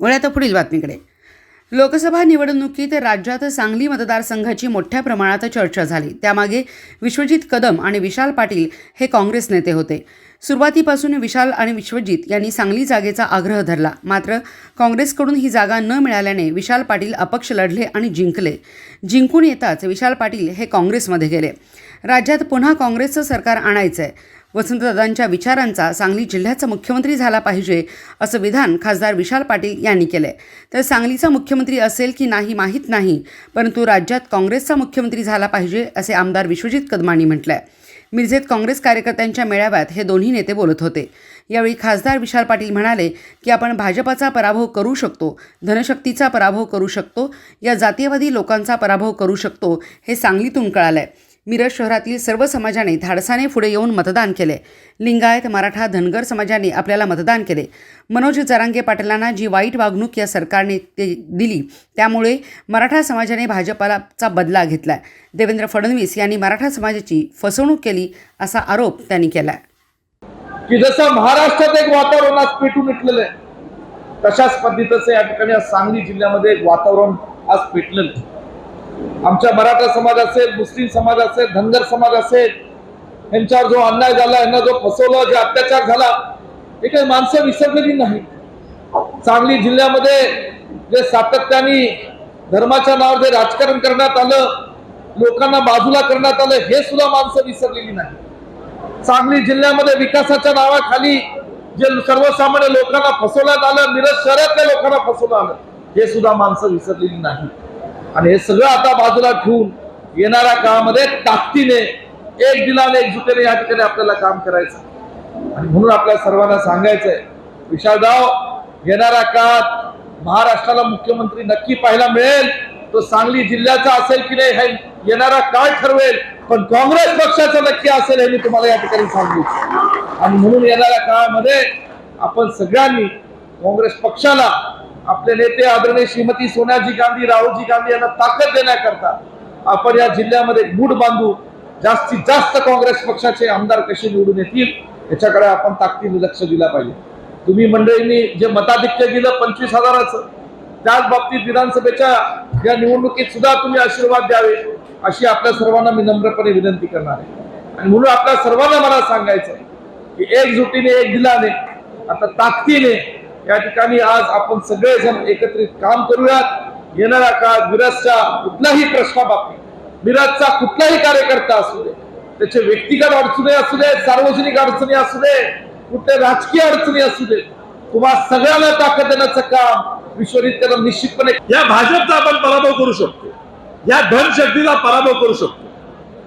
वळ्या आता पुढील बातमीकडे. लोकसभा निवडणुकीत राज्यात सांगली मतदारसंघाची मोठ्या प्रमाणात चर्चा झाली. त्यामागे विश्वजित कदम आणि विशाल पाटील हे काँग्रेस नेते होते. सुरुवातीपासून विशाल आणि विश्वजित यांनी सांगली जागेचा आग्रह धरला. मात्र काँग्रेसकडून ही जागा न मिळाल्याने विशाल पाटील अपक्ष लढले आणि जिंकले. जिंकून येताच विशाल पाटील हे काँग्रेसमध्ये गेले. राज्यात पुन्हा काँग्रेसचं सरकार आणायचं आहे वसंतदादांच्या विचारांचा सांगली जिल्ह्याचा मुख्यमंत्री झाला पाहिजे असं विधान खासदार विशाल पाटील यांनी केलंय. तर सांगलीचा मुख्यमंत्री असेल की नाही माहीत नाही परंतु राज्यात काँग्रेसचा मुख्यमंत्री झाला पाहिजे असे आमदार विश्वजित कदमांनी म्हटलंय. मिरजेत काँग्रेस कार्यकर्त्यांच्या मेळाव्यात हे दोन्ही नेते बोलत होते. यावेळी खासदार विशाल पाटील म्हणाले की आपण भाजपाचा पराभव करू शकतो धनशक्तीचा पराभव करू शकतो या जातीयवादी लोकांचा पराभव करू शकतो हे सांगलीतून कळालंय. मिरज शहरातील सर्व समाजाने धाडसाने पुढे येऊन मतदान केले. लिंगायत मराठा धनगर समाजाने आपल्याला मतदान केले. मनोज जरांगे पाटलांना जी वाईट वागणूक या सरकारने ते दिली त्यामुळे मराठा समाजाने भाजपाचा बदला घेतला देवेंद्र फडणवीस यांनी मराठा समाजाची फसवणूक केली असा आरोप त्यांनी केला की जसं महाराष्ट्रात एक वातावरण आज पेटून उठलेलं आहे तशाच पद्धतीचं या ठिकाणी सांगली जिल्ह्यामध्ये एक वातावरण आज पेटलेलं आहे. आमच्या मराठा समाज असेल मुस्लिम समाज असेल धनगर समाज असेल यांच्यावर जो अन्याय झाला यांना जो फसवलं जे अत्याचार झाला हे काही माणसं विसरलेली नाही सांगली जिल्ह्यामध्ये जे सातत्याने धर्माच्या नावावर जे राजकारण करण्यात आलं लोकांना बाजूला करण्यात आलं हे सुद्धा माणसं विसरलेली नाही सांगली जिल्ह्यामध्ये विकासाच्या नावाखाली जे सर्वसामान्य लोकांना फसवण्यात आलं मिरज शहरातल्या लोकांना फसवलं आलं हे सुद्धा माणसं विसरलेली नाही आणि हे सगळं आता बाजूला ठेवून येणाऱ्या काळामध्ये ताकदीने एक दिलाने एकजुटीने या ठिकाणी आपल्याला काम करायचं. आणि म्हणून आपल्या सर्वांना सांगायचंय विशालराव येणाऱ्या काळात महाराष्ट्राला मुख्यमंत्री नक्की पाहायला मिळेल. तो सांगली जिल्ह्याचा असेल की नाही हे येणारा काळ ठरवेल. पण काँग्रेस पक्षाचा नक्की असेल हे मी तुम्हाला या ठिकाणी सांगू आणि म्हणून येणाऱ्या काळामध्ये आपण सगळ्यांनी काँग्रेस पक्षाला आपले नेते आदरणीय श्रीमती सोनियाजी गांधी राहुलजी गांधी यांना ताकद देण्याकरता आपण या जिल्ह्यामध्ये गुढ बांधू जास्तीत जास्त काँग्रेस पक्षाचे आमदार कसे निवडून येतील याच्याकडे आपण ताकदीने लक्ष दिला पाहिजे. तुम्ही मंडळींनी जे मताधिक्य दिलं पंचवीस हजाराचं त्याच बाबतीत विधानसभेच्या या निवडणुकीत सुद्धा तुम्ही आशीर्वाद द्यावे अशी आपल्या सर्वांना मी नम्रपणे विनंती करणार आहे. आणि म्हणून आपल्या सर्वांना मला सांगायचं की एकजुटीने एक दिलाने आता ताकदीने या ठिकाणी आज आपण सगळेजण एकत्रित काम करूयात. येणाऱ्या काळात मिरजच्या कुठल्याही प्रश्नाबाबतीत मिरजचा कुठलाही कार्यकर्ता असू दे त्याचे व्यक्तिगत अडचणी असू दे सार्वजनिक अडचणी असू दे कुठल्या राजकीय अडचणी असू दे तुम्हा सगळ्यांना ताकद देण्याचं काम विश्वरित्याला निश्चितपणे या भाजपचा आपण पराभव करू शकतो. या धनशक्तीचा पराभव करू शकतो.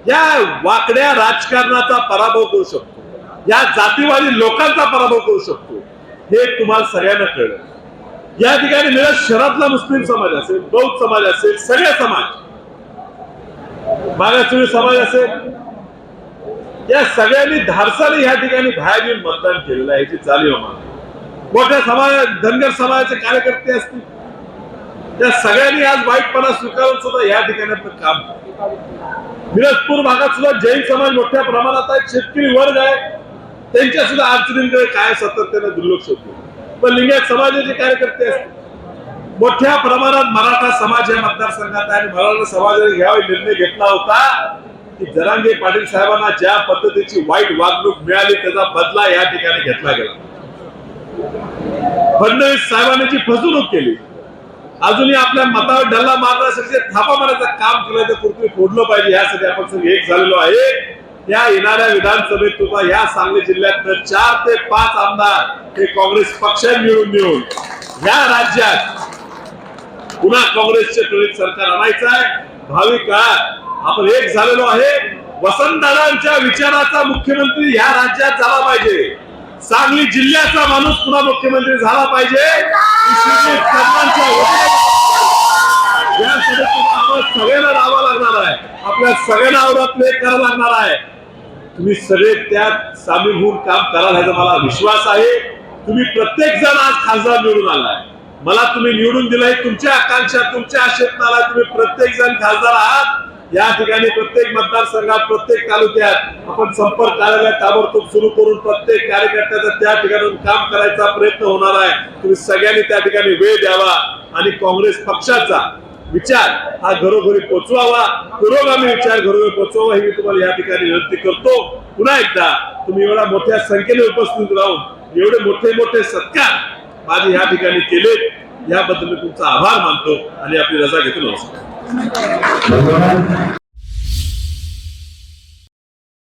या वाकड्या राजकारणाचा पराभव करू शकतो. या जातीवादी लोकांचा पराभव करू शकतो. हे तुम्हाला सगळ्यांना कळलं. या ठिकाणी मिळत शहरातला मुस्लिम समाज असेल बौद्ध समाज असेल सगळे समाज. मागासवर्गीय समाज असेल. या सगळ्यांनी धारसाने या ठिकाणी बाहेर येऊन मतदान केलेलं आहे याची चालीव आम्हाला. मोठ्या समाज धनगर समाजाचे कार्यकर्ते असतील. त्या सगळ्यांनी आज वाईटपणा स्वीकारून सुद्धा या ठिकाणी आपलं काम मिरजपूर भागात सुद्धा जैन समाज मोठ्या प्रमाणात आहे शेतकरी वर्ग आहे. त्यांच्या सुद्धा अडचणींकडे काय सातत्याने दुर्लक्ष होतो. पण लिंगायत समाजाचे कार्यकर्ते असतील मोठ्या प्रमाणात मराठा समाज या मतदारसंघात आहे आणि मराठा समाजाने घ्यावा निर्णय घेतला होता की जरांगे पाटील साहेबांना ज्या पद्धतीची वाईट वागणूक मिळाली त्याचा बदला या ठिकाणी घेतला गेला. फडणवीस साहेबांनी जी फसवणूक केली अजूनही आपल्या मतावर डल्ला मारण्यासाठी थापा मारण्याचं काम केलं तर पृथ्वी फोडलं पाहिजे यासाठी आपण सगळे एक झालेलो आहे. या येणाऱ्या विधानसभेत सुद्धा या सांगली जिल्ह्यात चार ते पाच आमदार हे काँग्रेस पक्षात मिळून देऊन या राज्यात पुन्हा काँग्रेसचे प्रणित सरकार आणायचं आहे. भावी काळात आपण एक झालेलो आहे. वसंतदादांच्या विचाराचा मुख्यमंत्री या राज्यात झाला पाहिजे. सांगली जिल्ह्याचा माणूस पुन्हा मुख्यमंत्री झाला पाहिजे. सगळ्यांना राहावं लागणार आहे. आपल्या सगळ्यांना आवरात करावं लागणार आहे. तुम्ही सगळे त्यात सामील होऊन काम कराल ह्याचा मला विश्वास आहे. तुम्ही प्रत्येक जण आज खासदार निवडून आलाय. मला तुम्ही निवडून दिलाय तुमच्या आकांक्षा तुमच्या आशेत तुम्ही प्रत्येक जण खासदार आहात. या ठिकाणी प्रत्येक मतदारसंघात प्रत्येक तालुक्यात आपण संपर्क कार्यालय ताबडतोब सुरू करून प्रत्येक कार्यकर्त्याचा त्या ठिकाणून काम करायचा प्रयत्न होणार आहे. तुम्ही सगळ्यांनी त्या ठिकाणी वेळ द्यावा आणि काँग्रेस पक्षाचा विचार हा घरोघरी पोचवावा. पुरोगामी विचार घरोघरी पोचवावा ही मी तुम्हाला या ठिकाणी विनंती करतो. पुन्हा एकदा तुम्ही एवढ्या मोठ्या संख्येने उपस्थित राहून एवढे मोठे मोठे सत्कार माझे या ठिकाणी केले याबद्दल मी तुमचा आभार मानतो आणि आपली रजा घेतो. नमस्कार.